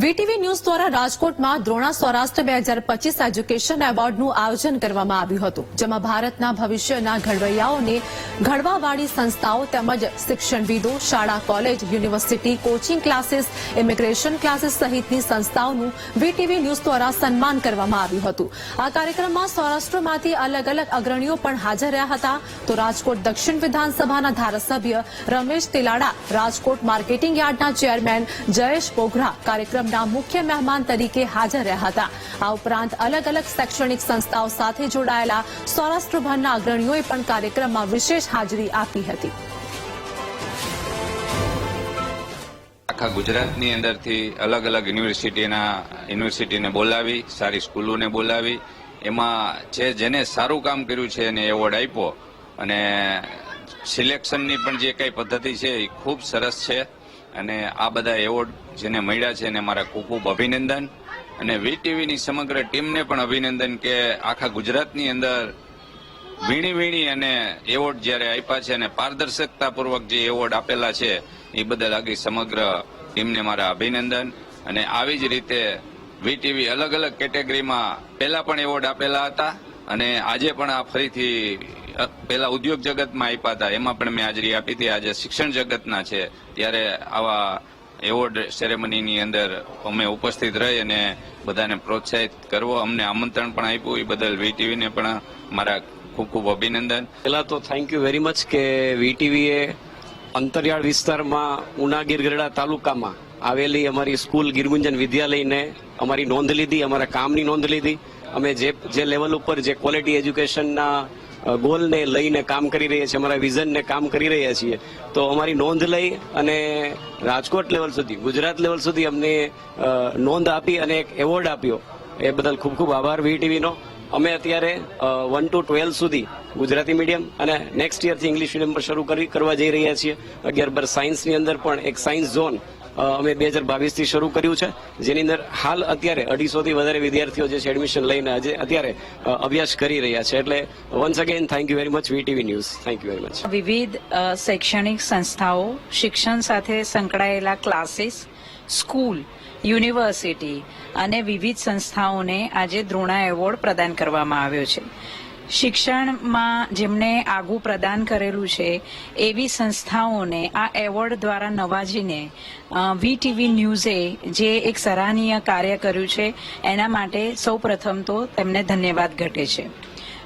VTV news દ્વારા રાજકોટમાં દ્રોણા સૌરાષ્ટ્ર બે હજાર પચીસ એજ્યુકેશન એવોર્ડનું આયોજન કરવામાં આવ્યું હતું, જેમાં ભારતના ભવિષ્યના ઘડવૈયાઓને ઘડવાવાળી સંસ્થાઓ તેમજ શિક્ષણવિદો, શાળા, college, university, coaching classes, immigration classes સહિતની સંસ્થાઓનું વીટીવી ન્યૂઝ દ્વારા સન્માન કરવામાં આવ્યું હતું. આ કાર્યક્રમમાં સૌરાષ્ટ્રમાંથી અલગ અલગ અગ્રણીઓ પણ હાજર રહ્યા હતા. તો રાજકોટ દક્ષિણ વિધાનસભાના ધારાસભ્ય રમેશ તિલાડા, રાજકોટ માર્કેટિંગ યાર્ડના ચેરમેન જયેશ બોઘરા કાર્યક્રમના મુખ્ય મહેમાન તરીકે હાજર રહ્યા હતા. આ ઉપરાંત અલગ અલગ શૈક્ષણિક સંસ્થાઓ સાથે જોડાયેલા સૌરાષ્ટ્રભરના અગ્રણીઓએ પણ કાર્યક્રમમાં વિશેષ હાજરી આપી હતી. આખા ગુજરાતની અંદરથી અલગ અલગ યુનિવર્સિટીના યુનિવર્સિટીને બોલાવી, સારી સ્કૂલોને બોલાવી, એમાં જે જેને સારું કામ કર્યું છે એને એવોર્ડ આપ્યો. અને સિલેક્શનની પણ જે કઈ પદ્ધતિ છે એ ખૂબ સરસ છે. અને આ બધા એવોર્ડ જેને મળ્યા છે એને મારા ખૂબ ખૂબ અભિનંદન. અને વીટીવીની સમગ્ર ટીમને પણ અભિનંદન કે આખા ગુજરાતની અંદર વીણી વીણી અને એવોર્ડ જ્યારે આપ્યા છે અને પારદર્શકતાપૂર્વક જે એવોર્ડ આપેલા છે, એ બદલ આગી સમગ્ર ટીમને મારા અભિનંદન. અને આવી જ રીતે વીટીવી અલગ અલગ કેટેગરીમાં પહેલા પણ એવોર્ડ આપેલા હતા. અને આજે પણ આ ફરીથી અ, પહેલા ઉદ્યોગ જગતમાં આપ્યા હતા. એમાં પણ મેં હાજરી આપી હતી. આજે શિક્ષણ જગતના છે. ત્યારે આવા એવોર્ડ સેરેમનીની અંદર અમે ઉપસ્થિત રહી અને બધાને પ્રોત્સાહિત કરવો અમને આમંત્રણ પણ આપ્યું. એ બદલ વીટીવીને પણ મારા ખૂબ ખૂબ અભિનંદન. પહેલાં તો થેન્ક યુ વેરી મચ કે વીટીવીએ અંતરિયાળ વિસ્તારમાં ઉના ગીરગઢડા તાલુકામાં આવેલી અમારી સ્કૂલ ગીરગુંજન વિદ્યાલયને અમારી નોંધ લીધી અમારા કામની નોંધ લીધી. અમે જે જે લેવલ ઉપર જે ક્વોલિટી એજ્યુકેશનના ગોલને લઈને કામ કરી રહ્યા છીએ, અમારા વિઝનને કામ કરી રહ્યા છીએ. તો અમારી નોંધ લઈ અને રાજકોટ લેવલ સુધી, ગુજરાત લેવલ સુધી અમને નોંધ આપી અને એક એવોર્ડ આપ્યો. એ બદલ ખૂબ ખૂબ આભાર વીટીવીનો. અમે અત્યારે વન ટુ ટ્વેલ્વ સુધી ગુજરાતી મીડિયમ અને નેક્સ્ટ યરથી ઇંગ્લિશ મીડિયમ પર શરૂ કરી, કરવા જઈ રહ્યા છીએ. અગિયાર બાર સાયન્સની અંદર પણ એક સાયન્સ ઝોન અમે બે હજાર બાવીસથી શરૂ કર્યું છે. જેની અંદર હાલ અત્યારે અઢીસોથી વધારે વિદ્યાર્થીઓ જે છે એડમિશન લઈને આજે અત્યારે અભ્યાસ કરી રહ્યા છે. એટલે once again thank you very much VTV news thank you very much વિવિધ શૈક્ષણિક સંસ્થાઓ શિક્ષણ સાથે સંકળાયેલા ક્લાસીસ, સ્કૂલ, યુનિવર્સિટી અને વિવિધ સંસ્થાઓને આજે દ્રોણા એવોર્ડ પ્રદાન કરવામાં આવ્યો છે. શિક્ષણમાં જેમને આગવું પ્રદાન કરેલું છે, એવી સંસ્થાઓને, આ એવોર્ડ દ્વારા નવાજીને વીટીવી ન્યૂઝે જે એક સરાહનીય કાર્ય કર્યું છે, એના માટે સૌ પ્રથમ તો તેમને ધન્યવાદ ઘટે છે.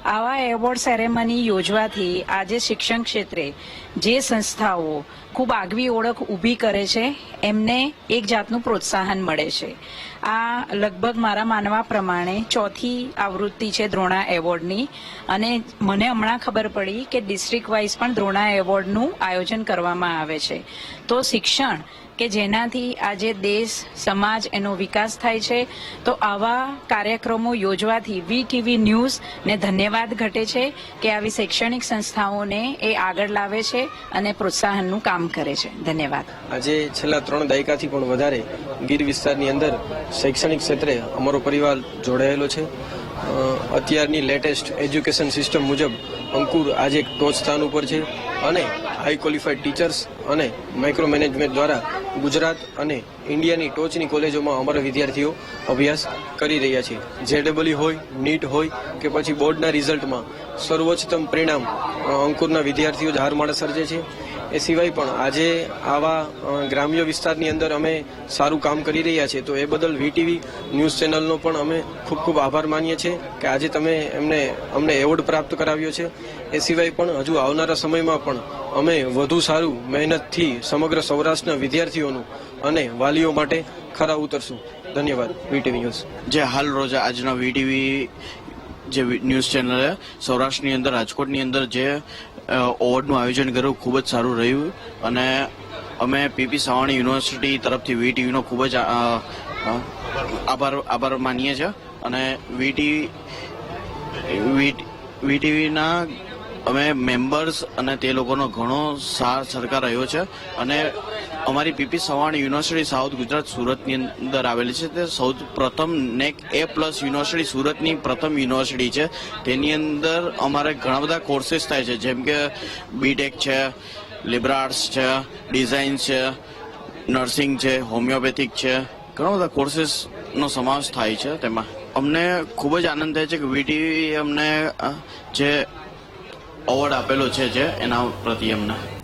આવા એવોર્ડ સેરેમની યોજવાથી આજે શિક્ષણ ક્ષેત્રે જે સંસ્થાઓ ખૂબ આગવી ઓળખ ઊભી કરે છે, એમને એક જાતનું પ્રોત્સાહન મળે છે. આ લગભગ મારા માનવા પ્રમાણે ચોથી આવૃત્તિ છે દ્રોણા એવોર્ડની. અને મને હમણાં ખબર પડી કે ડિસ્ટ્રિક્ટ વાઇઝ પણ દ્રોણા એવોર્ડનું આયોજન કરવામાં આવે છે. તો શિક્ષણ કે જેનાથી આજે દેશ, સમાજ એનો વિકાસ થાય છે. તો આવા કાર્યક્રમો યોજવાથી વી ટીવી ન્યૂઝ ને ધન્યવાદ ઘટે છે કે આવી શૈક્ષણિક સંસ્થાઓને એ આગળ લાવે છે અને પ્રોત્સાહનનું કામ કરે છે. ધન્યવાદ. આજે છેલ્લા ત્રણ દાયકાથી પણ વધારે ગીર વિસ્તારની અંદર શૈક્ષણિક ક્ષેત્રે અમારો પરિવાર જોડાયેલો છે. અત્યારની લેટેસ્ટ એજ્યુકેશન સિસ્ટમ મુજબ અંકુર આજે ટોચ સ્થાન ઉપર છે અને હાઈ ક્વોલિફાઈડ ટીચર્સ અને માઇક્રો મેનેજમેન્ટ દ્વારા ગુજરાત અને ઇન્ડિયાની ટોચની કોલેજોમાં અમારા વિદ્યાર્થીઓ અભ્યાસ કરી રહ્યા છે. જેડબલી હોય, નીટ હોય કે પછી બોર્ડના રિઝલ્ટમાં સર્વોચ્ચતમ પરિણામ અંકુરના વિદ્યાર્થીઓ જ હારમાળા સર્જે છે. એ સિવાય પણ આજે આવા ગ્રામ્ય વિસ્તારની અંદર અમે સારું કામ કરી રહ્યા છીએ. તો એ બદલ વીટીવી ન્યૂઝ ચેનલનો પણ અમે ખૂબ ખૂબ આભાર માનીએ છીએ કે આજે તમે એમને, અમને એવોર્ડ પ્રાપ્ત કરાવ્યો છે. એ સિવાય પણ હજુ આવનારા સમયમાં પણ અમે વધુ સારું મહેનતથી સમગ્ર સૌરાષ્ટ્રના વિદ્યાર્થીઓનું અને વાલીઓ માટે ખરા ઉતરશું. ધન્યવાદ, વીટીવી ન્યૂઝ. જે હાલ રોજ આજના વીટીવી જે ન્યૂઝ ચેનલે સૌરાષ્ટ્રની અંદર, રાજકોટની અંદર જે એવોર્ડનું આયોજન કર્યું, ખૂબ જ સારું રહ્યું. અને અમે પીપી સવાણી યુનિવર્સિટી તરફથી વીટીવીનો ખૂબ જ આભાર આભાર માનીએ છીએ. અને વીટીવી વીટીવીના અમે મેમ્બર્સ અને તે લોકોનો ઘણો સાથ સરકાર રહ્યો છે. અને અમારી P P Savani university south Gujarat સુરતની અંદર આવેલી છે. તે સૌથી પ્રથમ નેક એ પ્લસ યુનિવર્સિટી સુરતની પ્રથમ યુનિવર્સિટી છે. તેની અંદર અમારે ઘણા બધા કોર્સીસ થાય છે. જેમ કે બીટેક છે લિબરલ છે ડિઝાઇન છે નર્સિંગ છે હોમિયોપેથિક છે. ઘણા બધા કોર્સીસનો સમાવેશ થાય છે તેમાં. અમને ખૂબ જ આનંદ થાય છે કે વીટીવી અમને જે અવોર્ડ આપેલો છે જે, એના પ્રત્યે અમને.